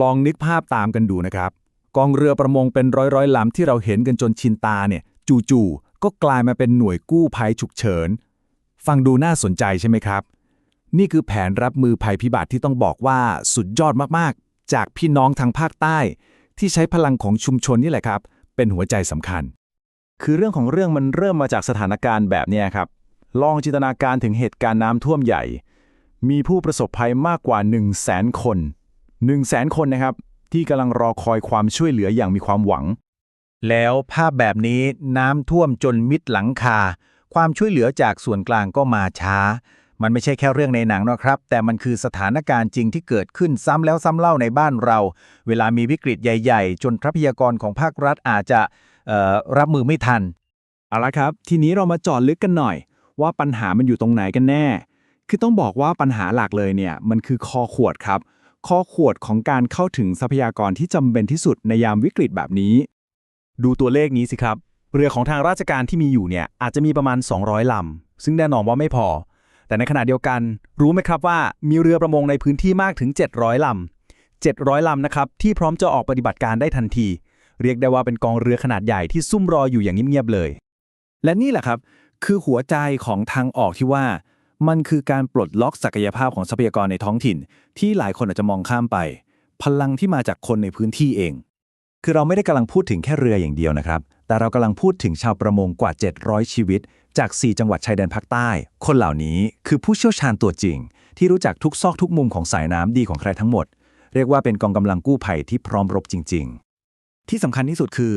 ลองนึกภาพตามกันดูนะครับ กองเรือประมงเป็นร้อยร้อยๆลำที่เราเห็นกันจนชินตาเนี่ย จู่ๆก็กลายมาเป็นหน่วยกู้ภัยฉุกเฉิน ฟังดูน่าสนใจใช่ไหมครับ นี่คือแผนรับมือภัยพิบัติที่ต้องบอกว่าสุดยอดมากๆ จากพี่น้องทางภาคใต้ ที่ใช้พลังของชุมชนนี่แหละครับ เป็นหัวใจสำคัญ คือเรื่องของเรื่องมันเริ่มมาจากสถานการณ์แบบนี้ครับลองจินตนาการถึงเหตุการณ์น้ำท่วมใหญ่ มีผู้ประสบภัยมากกว่า 1 0 0 0 0แสนคน 1 0 0 0 0แสนคนนะครับ ที่กำลังรอคอยความช่วยเหลืออย่างมีความหวัง แล้วภาพแบบนี้น้ำท่วมจนมิดหลังคา ความช่วยเหลือจากส่วนกลางก็มาช้า มันไม่ใช่แค่เรื่องในหนังนะครับ แต่มันคือสถานการณ์จริงที่เกิดขึ้นซ้ำแล้วซ้ำเล่าในบ้านเรา เวลามีวิกฤตใหญ่ ๆ จนทรัพยากรของภาครัฐอาจจะรับมือไม่ทันเอาละครับ ทีนี้เรามาจอดลึกกันหน่อย ว่าปัญหามันอยู่ตรงไหนกันแน่ คือต้องบอกว่าปัญหาหลักเลยเนี่ย มันคือคอขวดครับ คอขวดของการเข้าถึงทรัพยากรที่จำเป็นที่สุดในยามวิกฤตแบบนี้ ดูตัวเลขนี้สิครับ เรือของทางราชการที่มีอยู่เนี่ยอาจจะมีประมาณ 200 ลำ ซึ่งแน่นอนว่าไม่พอ แต่ในขณะเดียวกัน รู้ไหมครับว่ามีเรือประมงในพื้นที่มากถึง 700 ลำ700 ลำนะครับ ที่พร้อมจะออกปฏิบัติการได้ทันที เรียกได้ว่าเป็นกองเรือขนาดใหญ่ที่ซุ่มรออยู่อย่างเงียบๆเลย และนี่แหละครับ คือหัวใจของทางออกที่ว่า มันคือการปลดล็อกศักยภาพของทรัพยากรในท้องถิ่น ที่หลายคนอาจจะมองข้ามไป พลังที่มาจากคนในพื้นที่เอง คือเราไม่ได้กำลังพูดถึงแค่เรืออย่างเดียวนะครับ แต่เรากำลังพูดถึงชาวประมงกว่า 700 ชีวิต จาก 4 จังหวัดชายแดนภาคใต้ คนเหล่านี้คือผู้เชี่ยวชาญตัวจริง ที่รู้จักทุกซอกทุกมุมของสายน้ำดีของใครทั้งหมด เรียกว่าเป็นกองกำลังกู้ภัยที่พร้อมรบจริง ๆ ที่สำคัญที่สุดคือ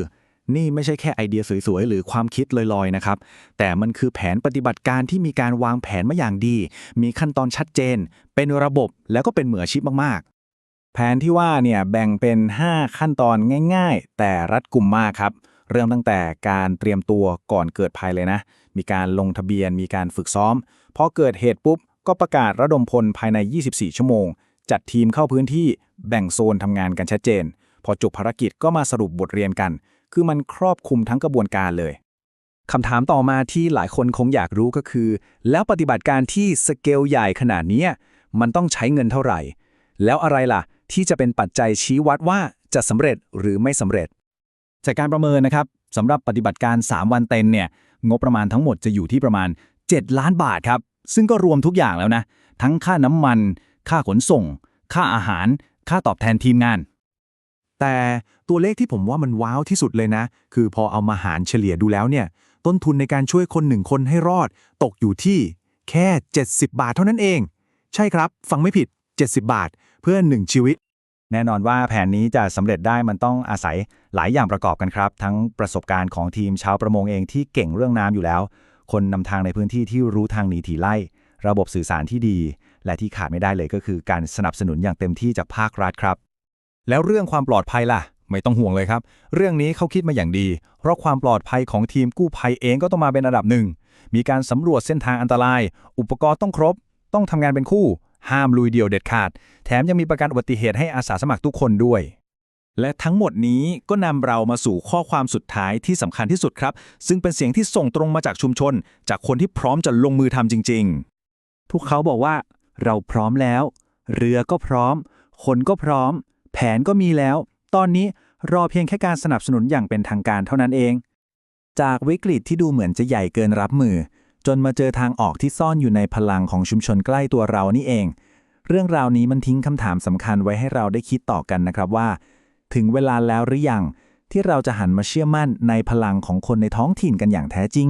นี่ไม่ใช่แค่ไอเดียสวยๆ หรือความคิดลอยๆ นะครับ แต่มันคือแผนปฏิบัติการที่มีการวางแผนมาอย่างดี มีขั้นตอนชัดเจน เป็นระบบแล้วก็เป็นเหมืออาชีพมากๆ แผนที่ว่าเนี่ยแบ่งเป็น 5 ขั้นตอนง่ายๆ แต่รัดกุมมากครับ เริ่มตั้งแต่การเตรียมตัวก่อนเกิดภัยเลยนะ มีการลงทะเบียน มีการฝึกซ้อม พอเกิดเหตุปุ๊บ ก็ประกาศระดมพลภายใน 24 ชั่วโมง จัดทีมเข้าพื้นที่ แบ่งโซนทำงานกันชัดเจน พอจบภารกิจก็มาสรุปบทเรียนกัน คือมันครอบคลุมทั้งกระบวนการเลยคำถามต่อมาที่หลายคนคงอยากรู้ก็คือ แล้วปฏิบัติการที่สเกลใหญ่ขนาดนี้มันต้องใช้เงินเท่าไหร่ แล้วอะไรล่ะ ที่จะเป็นปัจจัยชี้วัดว่าจะสำเร็จหรือไม่สำเร็จ จากการประเมินนะครับสำหรับปฏิบัติการ 3 วันเต็มเนี่ยงบประมาณทั้งหมดจะอยู่ที่ประมาณ 7 ล้านบาทครับ ซึ่งก็รวมทุกอย่างแล้วนะ ทั้งค่าน้ำมัน ค่าขนส่ง ค่าอาหาร ค่าตอบแทนทีมงาน แต่ตัวเลขที่ผมว่ามันว้าวที่สุดเลยนะ คือพอเอามาหารเฉลี่ยดูแล้วเนี่ย ต้นทุนในการช่วยคนหนึ่งคนให้รอด ตกอยู่ที่แค่ 70 บาทเท่านั้นเอง ใช่ครับ ฟังไม่ผิด 70 บาท เพื่อหนึ่งชีวิต แน่นอนว่าแผนนี้จะสำเร็จได้มันต้องอาศัยหลายอย่างประกอบกันครับ ทั้งประสบการณ์ของทีมชาวประมงเองที่เก่งเรื่องน้ำอยู่แล้ว คนนำทางในพื้นที่ที่รู้ทางหนีทีไล่ ระบบสื่อสารที่ดี และที่ขาดไม่ได้เลยก็คือการสนับสนุนอย่างเต็มที่จากภาครัฐครับ แล้วเรื่องความปลอดภัยล่ะ ไม่ต้องห่วงเลยครับ เรื่องนี้เขาคิดมาอย่างดี เพราะความปลอดภัยของทีมกู้ภัยเองก็ต้องมาเป็นอันดับหนึ่ง มีการสำรวจเส้นทางอันตราย อุปกรณ์ต้องครบ ต้องทำงานเป็นคู่ ห้ามลุยเดี่ยวเด็ดขาด แถมยังมีประกันอุบัติเหตุให้อาสาสมัครทุกคนด้วย และทั้งหมดนี้ก็นำเรามาสู่ข้อความสุดท้ายที่สำคัญที่สุดครับ ซึ่งเป็นเสียงที่ส่งตรงมาจากชุมชน จากคนที่พร้อมจะลงมือทำจริง ๆ พวกเขาบอกว่า เราพร้อมแล้ว เรือก็พร้อม คนก็พร้อม นก็มีแล้ว ตอนนี้รอเพียงแค่การสนับสนุนอย่างเป็นทางการเท่านั้นเอง จากวิกฤตที่ดูเหมือนจะใหญ่เกินรับมือ จนมาเจอทางออกที่ซ่อนอยู่ในพลังของชุมชนใกล้ตัวเรานี่เอง เรื่องราวนี้มันทิ้งคำถามสำคัญไว้ให้เราได้คิดต่อกันนะครับว่า ถึงเวลาแล้วหรือยังที่เราจะหันมาเชื่อมั่นในพลังของคนในท้องถิ่นกันอย่างแท้จริง